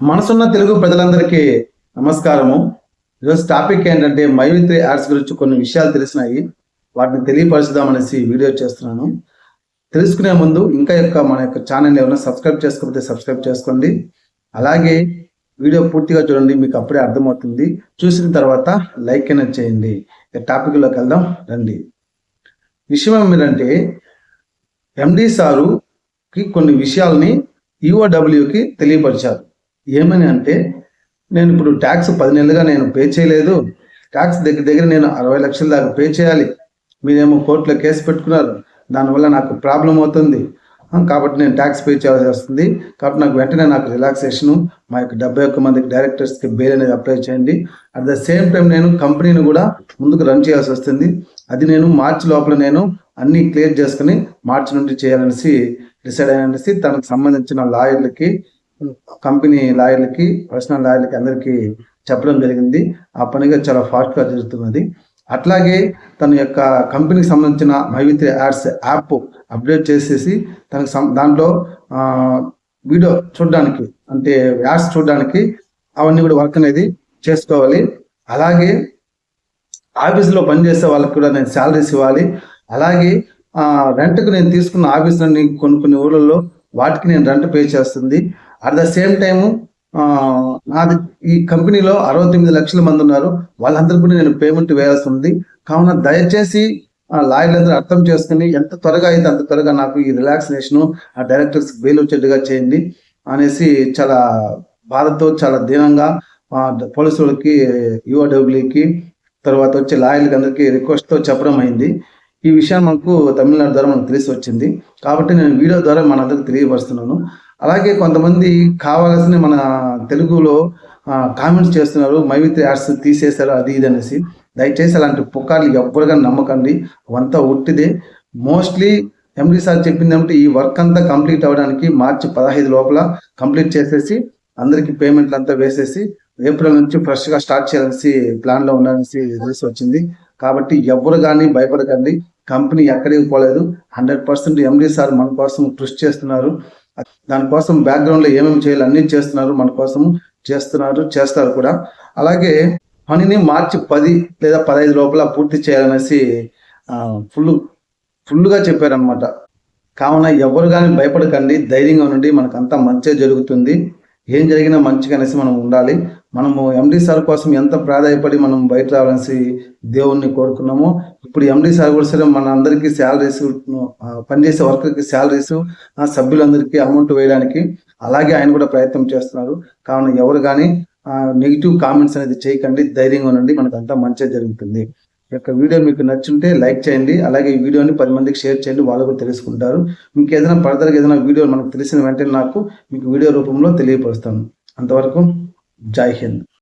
మనసున్న తెలుగు ప్రజలందరికీ నమస్కారము. ఈరోజు టాపిక్ ఏంటంటే మైవిత్రి యాడ్స్ గురించి కొన్ని విషయాలు తెలిసినాయి. వాటిని తెలియపరుచుదామనేసి వీడియో చేస్తున్నాను. తెలుసుకునే ముందు ఇంకా యొక్క మన యొక్క ఛానల్ ఏమైనా సబ్స్క్రైబ్ చేసుకోకపోతే సబ్స్క్రైబ్ చేసుకోండి. అలాగే వీడియో పూర్తిగా చూడండి మీకు అప్పుడే అర్థమవుతుంది. చూసిన తర్వాత లైక్ అయినా చేయండి. టాపిక్లోకి వెళ్దాం రండి. విషయం ఏమిటంటే ఎండి సారుకి కొన్ని విషయాల్ని ఈఓడబ్ల్యూకి తెలియపరిచారు. ఏమని అంటే నేను ఇప్పుడు ట్యాక్స్ పది నెలలుగా నేను పే చేయలేదు. ట్యాక్స్ దగ్గర దగ్గర నేను అరవై లక్షల దాకా పే చేయాలి. మీరేమో కోర్టులో కేసు పెట్టుకున్నారు. దానివల్ల నాకు ప్రాబ్లం అవుతుంది. కాబట్టి నేను ట్యాక్స్ పే చేయాల్సి వస్తుంది. కాబట్టి నాకు వెంటనే నాకు రిలాక్సేషను మా యొక్క డెబ్బై ఒక్క మందికి డైరెక్టర్స్కి బెయిల్ అనేది అప్లై చేయండి. అట్ ద సేమ్ టైం నేను కంపెనీని కూడా ముందుకు రన్ చేయాల్సి వస్తుంది. అది నేను మార్చి లోపల నేను అన్ని క్లియర్ చేసుకుని మార్చి నుండి చేయాలనేసి డిసైడ్ అయ్యాననేసి తనకు సంబంధించిన లాయర్లకి కంపెనీ లాయర్లకి పర్సనల్ లాయర్లకి అందరికీ చెప్పడం జరిగింది. ఆ పనిగా చాలా ఫాస్ట్గా జరుగుతున్నది. అట్లాగే తన యొక్క కంపెనీకి సంబంధించిన మైవిత్రి యాడ్స్ యాప్ అప్డేట్ చేసేసి తనకు దాంట్లో వీడియో చూడడానికి అంటే యాడ్స్ చూడడానికి అవన్నీ కూడా వర్క్ అనేది చేసుకోవాలి. అలాగే ఆఫీస్లో పనిచేసే వాళ్ళకి కూడా నేను శాలరీస్ ఇవ్వాలి. అలాగే రెంట్కి నేను తీసుకున్న ఆఫీసులన్నీ కొన్ని కొన్ని ఊళ్ళల్లో వాటికి నేను రెంట్ పే చేస్తుంది. అట్ ద సేమ్ టైము నాది ఈ కంపెనీలో అరవై తొమ్మిది లక్షల మంది ఉన్నారు. వాళ్ళందరికీ కూడా నేను పేమెంట్ వేయాల్సి ఉంది కావున దయచేసి ఆ లాయర్లందరూ అర్థం చేసుకుని ఎంత త్వరగా అయితే అంత త్వరగా నాకు ఈ రిలాక్సేషన్ ఆ డైరెక్టర్స్ బెయిల్ వచ్చేట్టుగా చేయండి అనేసి చాలా బాధతో చాలా దీనంగా పోలీసులకి పోలీసు యువడబ్ల్యూకి తర్వాత వచ్చే లాయర్లకి అందరికీ రిక్వెస్ట్తో చెప్పడం అయింది. ఈ విషయం మనకు తమిళనాడు ద్వారా మనకు తెలిసి వచ్చింది కాబట్టి నేను వీడియో ద్వారా మనందరికి తెలియపరుస్తున్నాను. అలాగే కొంతమంది కావాల్సిన మన తెలుగులో కామెంట్స్ చేస్తున్నారు. మైవిత్రి యాడ్స్ తీసేశారు అది ఇది అనేసి. దయచేసి అలాంటి పుకార్లు ఎవ్వరుగా నమ్మకండి. అవంతా ఉట్టిదే మోస్ట్లీ ఎండి సార్ చెప్పింది ఏమంటే? ఈ వర్క్ అంతా కంప్లీట్ అవ్వడానికి మార్చి పదహైదు లోపల కంప్లీట్ చేసేసి అందరికి పేమెంట్లు అంతా వేసేసి ఏప్రిల్ నుంచి ఫ్రెష్గా స్టార్ట్ చేయాలనేసి ప్లాన్లో ఉండాలనేసి తెలిసి వచ్చింది కాబట్టి ఎవరు కానీ భయపడకండి. కంపెనీ ఎక్కడికి పోలేదు. హండ్రెడ్ పర్సెంట్ ఎండి సార్ మన కోసం కృషి చేస్తున్నారు. దానికోసం బ్యాక్గ్రౌండ్లో ఏమేమి చేయాలి అన్ని చేస్తున్నారు. మన కోసం చేస్తున్నారు చేస్తారు కూడా. అలాగే పనిని మార్చి పది లేదా పదహైదు లోపల పూర్తి చేయాలనేసి ఫుల్ ఫుల్గా చెప్పారనమాట కావున ఎవరు కానీ భయపడకండి. ధైర్యంగా ఉండండి. మనకంతా మంచిగా జరుగుతుంది. ఏం జరిగినా మంచిగా అనేసి మనం ఉండాలి. మనము ఎండి సార్ కోసం ఎంత ప్రాధాయపడి మనం బయట రావాల్సి దేవుణ్ణి కోరుకున్నామో ఇప్పుడు ఎండి సార్ కూడా సరే మన అందరికీ శాలరీస్ పనిచేసే వర్కర్కి శాలరీస్ సభ్యులందరికీ అమౌంట్ వేయడానికి అలాగే ఆయన కూడా ప్రయత్నం చేస్తున్నారు. కావున ఎవరు కానీ నెగిటివ్ కామెంట్స్ అనేది చేయకండి ధైర్యంగా ఉండండి మనకు అంతా మంచిగా జరుగుతుంది. ఈ యొక్క వీడియో మీకు నచ్చుంటే లైక్ చేయండి అలాగే ఈ వీడియోని పది మందికి షేర్ చేయండి వాళ్ళు కూడా తెలుసుకుంటారు. మీకు ఏదైనా ఫర్దర్గా ఏదైనా వీడియో మనకు తెలిసిన వెంటనే నాకు మీకు వీడియో రూపంలో తెలియపరుస్తాను. అంతవరకు জয় হিন্দ